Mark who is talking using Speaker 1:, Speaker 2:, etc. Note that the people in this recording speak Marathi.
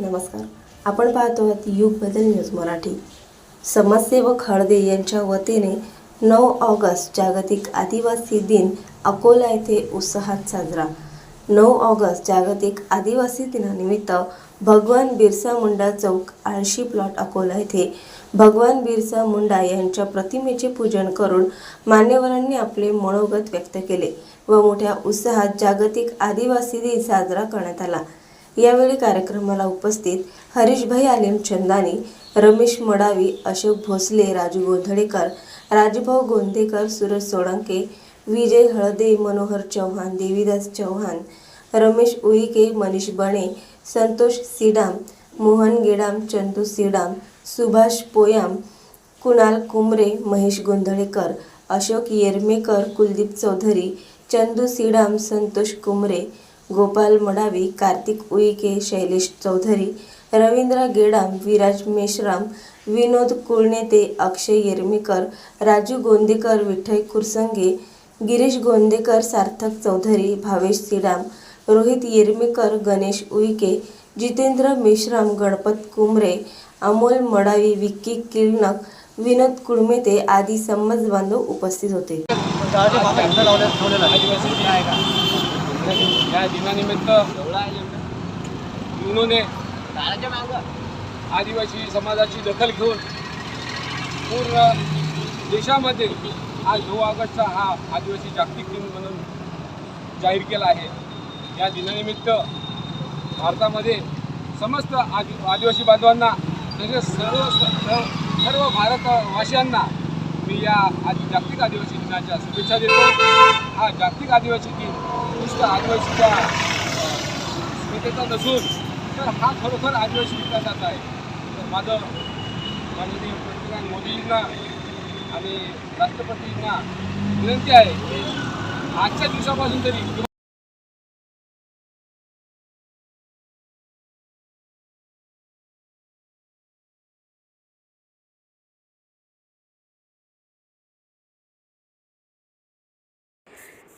Speaker 1: नमस्कार. आपण पाहतो आहात युग बदल न्यूज मराठी. समाजसेवक हळदे यांच्या वतीने नऊ ऑगस्ट जागतिक आदिवासी दिन अकोला येथे उत्साहात साजरा. नऊ ऑगस्ट जागतिक आदिवासी दिनानिमित्त भगवान बिरसा मुंडा चौक आळशी प्लॉट अकोला येथे भगवान बिरसा मुंडा यांच्या प्रतिमेचे पूजन करून मान्यवरांनी आपले मनोगत व्यक्त केले व मोठ्या उत्साहात जागतिक आदिवासी दिन साजरा करण्यात आला. यावेळी कार्यक्रमाला उपस्थित हरीशभाई आलिम चंदानी रमेश मडावी अशोक भोसले राजू गोंधळेकर राजभाऊ गोंदेकर सुरज सोळंके विजय हळदे मनोहर चव्हाण देवीदास चव्हाण रमेश उईके मनीष बणे संतोष सिडाम मोहन गेडाम चंदू सिडाम सुभाष पोयाम कुणाल कुमरे महेश गोंधळेकर अशोक येरमेकर कुलदीप चौधरी चंदू सिडाम संतोष कुमरे गोपाल मडावी कार्तिक उईके शैलेश चौधरी रवींद्र गेडाम विराज मेश्राम विनोद कुळनेते अक्षय येरमेकर राजू गोंदेकर विठ्ठल कुरसंगे गिरीश गोंदेकर सार्थक चौधरी भावेश सिडाम रोहित येरमेकर गणेश उईके जितेंद्र मेश्राम गणपत कुमरे अमोल मडावी विक्की किरणक विनोद कुळमेते आदी संमत बांधव उपस्थित होते.
Speaker 2: या दिनानिमित्त युनोने आदिवासी समाजाची दखल घेऊन पूर्ण देशामध्ये आज नऊ ऑगस्टचा हा आदिवासी जागतिक दिन म्हणून जाहीर केला आहे. या दिनानिमित्त भारतामध्ये समस्त आदि आदिवासी बांधवांना तसेच सर्व सर्व भारतवासियांना मी या आदि जागतिक आदिवासी दिनाच्या शुभेच्छा देतो. हा जागतिक आदिवासी दिन नुसतं आदिवासीच्या स्मितेचा नसून तर हा खरोखर आदिवासी विकासाचा आहे. तर माझं माननीय पंतप्रधान मोदींना आणि राष्ट्रपतींना विनंती आहे की आजच्या दिवसापासून तरी